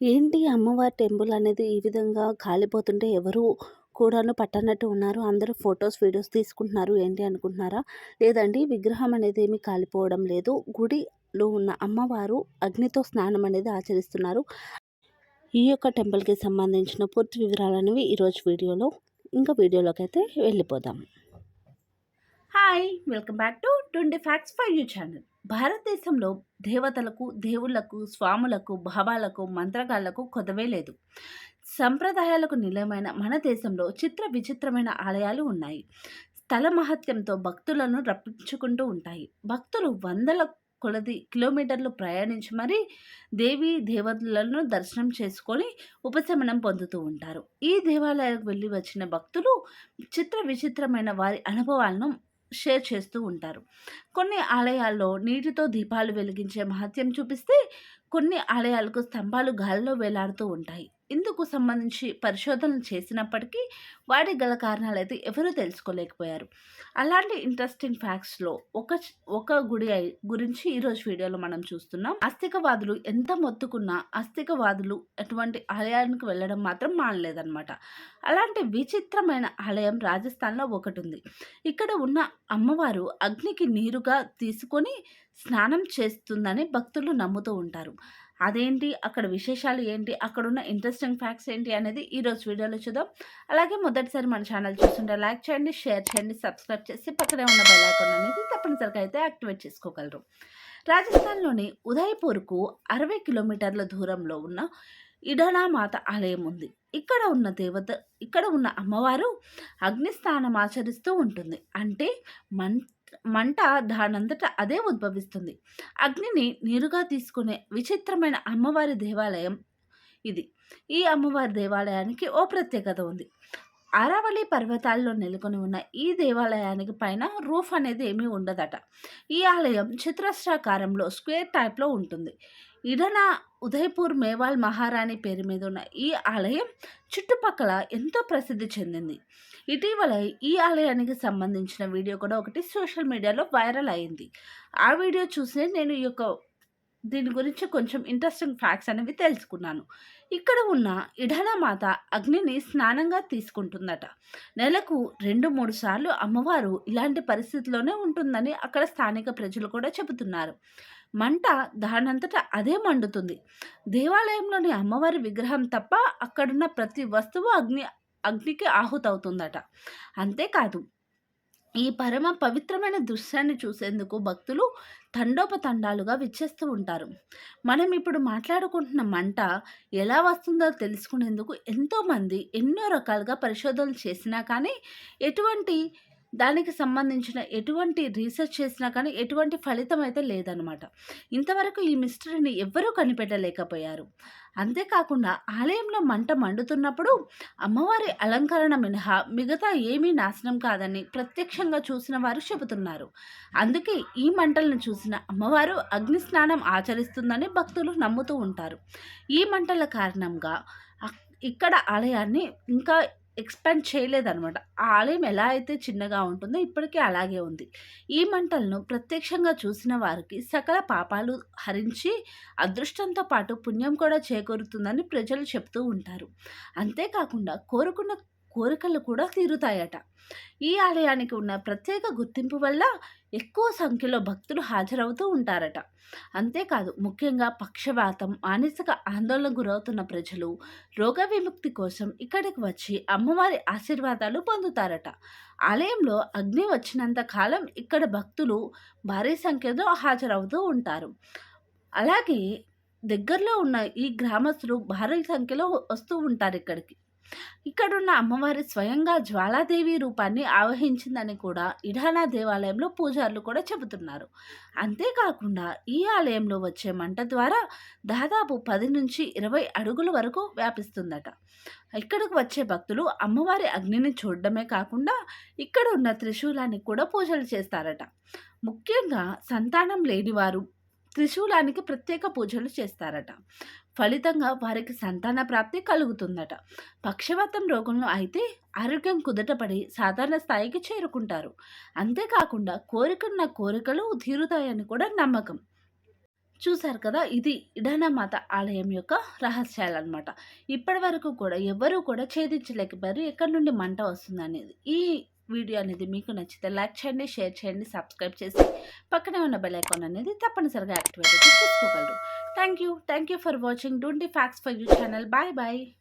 ఏంటి అమ్మవారి టెంపుల్ అనేది ఈ విధంగా కాలిపోతుంటే ఎవరు కూడాను పట్టనట్టు ఉన్నారు? అందరూ ఫొటోస్ వీడియోస్ తీసుకుంటున్నారు ఏంటి అనుకుంటున్నారా? లేదండి విగ్రహం అనేది ఏమీ కాలిపోవడం లేదు. గుడిలో ఉన్న అమ్మవారు అగ్నితో స్నానం అనేది ఆచరిస్తున్నారు. ఈ యొక్క టెంపుల్కి సంబంధించిన పూర్తి వివరాలు అనేవి ఈరోజు వీడియోలో ఇంకా వీడియోలోకి అయితే వెళ్ళిపోదాం. Hi welcome back to twenty facts for you channel. భారతదేశంలో దేవతలకు దేవుళ్ళకు స్వాములకు భావాలకు మంత్రగాళ్ళకు కొదవే లేదు. సంప్రదాయాలకు నిలయమైన మన దేశంలో చిత్ర విచిత్రమైన ఆలయాలు ఉన్నాయి. స్థల మహత్యంతో భక్తులను రప్పించుకుంటూ ఉంటాయి. భక్తులు వందల కొలది కిలోమీటర్లు ప్రయాణించి మరీ దేవి దేవతలను దర్శనం చేసుకొని ఉపశమనం పొందుతూ ఉంటారు. ఈ దేవాలయాలకు వెళ్ళి వచ్చిన భక్తులు చిత్ర విచిత్రమైన వారి అనుభవాలను షేర్ చేస్తూ ఉంటారు. కొన్ని ఆలయాల్లో నీటితో దీపాలు వెలిగించే మహత్యం చూపిస్తే కొన్ని ఆలయాలకు స్తంభాలు గాలిలో వేలాడుతూ ఉంటాయి. ఇందుకు సంబంధించి పరిశోధనలు చేసినప్పటికీ వాటి గల కారణాలు అయితే ఎవరూ తెలుసుకోలేకపోయారు. అలాంటి ఇంట్రెస్టింగ్ ఫ్యాక్ట్స్లో ఒక ఒక గుడి గురించి ఈరోజు వీడియోలో మనం చూస్తున్నాం. అస్థికవాదులు ఎంత మొత్తుకున్నా అస్థికవాదులు ఎటువంటి ఆలయానికి వెళ్ళడం మాత్రం మానలేదన్నమాట. అలాంటి విచిత్రమైన ఆలయం రాజస్థాన్లో ఒకటి ఉంది ఇక్కడ ఉన్న అమ్మవారు అగ్నికి నీరుగా తీసుకొని స్నానం చేస్తుందని భక్తులు నమ్ముతూ ఉంటారు. అదేంటి? అక్కడ విశేషాలు ఏంటి? అక్కడ ఉన్న ఇంట్రెస్టింగ్ ఫ్యాక్ట్స్ ఏంటి అనేది ఈరోజు వీడియోలో చూద్దాం. అలాగే మొదటిసారి మన ఛానల్ చూస్తుంటే లైక్ చేయండి షేర్ చేయండి సబ్స్క్రైబ్ చేసి పక్కనే ఉన్న బెల్ ఐకాన్ అనేది తప్పనిసరిగా అయితే యాక్టివేట్ చేసుకోగలరు. రాజస్థాన్లోని ఉదయపూర్కు అరవై కిలోమీటర్ల దూరంలో ఉన్న ఇడనామాత ఆలయం ఉంది. ఇక్కడ ఉన్న దేవత ఇక్కడ ఉన్న అమ్మవారు అగ్నిస్థానం ఆచరిస్తూ ఉంటుంది. అంటే మంచి మంట దానంతట అదే ఉద్భవిస్తుంది. అగ్నిని నీరుగా తీసుకునే విచిత్రమైన అమ్మవారి దేవాలయం ఇది. ఈ అమ్మవారి దేవాలయానికి ఓ ప్రత్యేకత ఉంది. అరావళి పర్వతాల్లో నెలకొని ఉన్న ఈ దేవాలయానికి పైన రూఫ్ అనేది ఏమీ ఉండదట. ఈ ఆలయం చిత్రస్రాకారంలో స్క్వేర్ టైప్లో ఉంటుంది. ఇడన ఉదయపూర్ మేవాల్ మహారాణి పేరు మీద ఉన్న ఈ ఆలయం చుట్టుపక్కల ఎంతో ప్రసిద్ధి చెందింది. ఇటీవల ఈ ఆలయానికి సంబంధించిన వీడియో కూడా ఒకటి సోషల్ మీడియాలో వైరల్ అయింది. ఆ వీడియో చూసి నేను ఈ యొక్క దీని గురించి కొంచెం ఇంట్రెస్టింగ్ ఫ్యాక్ట్స్ అనేవి తెలుసుకున్నాను. ఇక్కడ ఉన్న ఇఢలమాత అగ్నిని స్నానంగా తీసుకుంటుందట. నెలకు రెండు మూడు సార్లు అమ్మవారు ఇలాంటి పరిస్థితిలోనే ఉంటుందని అక్కడ స్థానిక ప్రజలు కూడా చెబుతున్నారు. మంట దానంతటా అదే మండుతుంది. దేవాలయంలోని అమ్మవారి విగ్రహం తప్ప అక్కడున్న ప్రతి వస్తువు అగ్ని అగ్నికి ఆహుతవుతుందట. అంతేకాదు ఈ పరమ పవిత్రమైన దృశ్యాన్ని చూసేందుకు భక్తులు తండోపతండాలుగా విచ్చేస్తూ ఉంటారు. మనం ఇప్పుడు మాట్లాడుకుంటున్న మంట ఎలా వస్తుందో తెలుసుకునేందుకు ఎంతోమంది ఎన్నో రకాలుగా పరిశోధనలు చేసినా కానీ ఎటువంటి దానికి సంబంధించిన ఎటువంటి రీసెర్చ్ చేసినా కానీ ఎటువంటి ఫలితం అయితే లేదనమాట ఇంతవరకు ఈ మిస్టరీని ఎవ్వరూ కనిపెట్టలేకపోయారు. అంతేకాకుండా ఆలయంలో మంట మండుతున్నప్పుడు అమ్మవారి అలంకరణ మినహా మిగతా ఏమీ నాశనం కాదని ప్రత్యక్షంగా చూసిన వారు చెబుతున్నారు. అందుకే ఈ మంటలను చూసిన అమ్మవారు అగ్ని స్నానం ఆచరిస్తుందని భక్తులు నమ్ముతూ ఉంటారు. ఈ మంటల కారణంగా ఇక్కడ ఆలయాన్ని ఇంకా ఎక్స్పాండ్ చేయలేదనమాట ఆ ఆలయం ఎలా అయితే చిన్నగా ఉంటుందో ఇప్పటికీ అలాగే ఉంది. ఈ మంటలను ప్రత్యక్షంగా చూసిన వారికి సకల పాపాలు హరించి అదృష్టంతో పాటు పుణ్యం కూడా చేకూరుతుందని ప్రజలు చెప్తూ ఉంటారు. అంతేకాకుండా కోరుకున్న కోరికలు కూడా తీరుతాయట. ఈ ఆలయానికి ఉన్న ప్రత్యేక గుర్తింపు వల్ల ఎక్కువ సంఖ్యలో భక్తులు హాజరవుతూ ఉంటారట. అంతేకాదు ముఖ్యంగా పక్షవాతం మానసిక ఆందోళన గురవుతున్న ప్రజలు రోగ విముక్తి కోసం ఇక్కడికి వచ్చి అమ్మవారి ఆశీర్వాదాలు పొందుతారట. ఆలయంలో అగ్ని వచ్చినంత కాలం ఇక్కడ భక్తులు భారీ సంఖ్యలో హాజరవుతూ ఉంటారు. అలాగే దగ్గరలో ఉన్న ఈ గ్రామస్తులు భారీ సంఖ్యలో వస్తూ ఉంటారు ఇక్కడికి. ఇక్కడున్న అమ్మవారి స్వయంగా జ్వాలాదేవి రూపాన్ని ఆవహించిందని కూడా ఇడానా దేవాలయంలో పూజారులు కూడా చెబుతున్నారు. అంతేకాకుండా ఈ ఆలయంలో వచ్చే మంట ద్వారా దాదాపు పది నుంచి ఇరవై అడుగుల వరకు వ్యాపిస్తుందట. ఇక్కడికి వచ్చే భక్తులు అమ్మవారి అగ్నిని చూడడమే కాకుండా ఇక్కడ ఉన్న త్రిశూలానికి కూడా పూజలు చేస్తారట. ముఖ్యంగా సంతానం లేనివారు త్రిశూలానికి ప్రత్యేక పూజలు చేస్తారట. ఫలితంగా వారికి సంతాన ప్రాప్తి కలుగుతుందట. పక్షవాతం రోగంలో అయితే ఆరోగ్యం కుదటపడి సాధారణ స్థాయికి చేరుకుంటారు. అంతేకాకుండా కోరికన్న కోరికలు తీరుతాయని కూడా నమ్మకం. చూసారు కదా ఇది ఇడానామాత ఆలయం యొక్క రహస్యాలన్నమాట. ఇప్పటి వరకు కూడా ఎవరూ కూడా ఛేదించలేకపోయారు. ఎక్కడి నుండి మంట వస్తుంది అనేది. ఈ వీడియో అనేది మీకు నచ్చితే లైక్ చేయండి షేర్ చేయండి సబ్స్క్రైబ్ చేసి పక్కనే ఉన్న బెల్ ఐకాన్ అనేది తప్పనిసరిగా యాక్టివేట్ చేసుకోగలరు. Thank you. Thank you for watching Dundi Facts for You channel. Bye bye.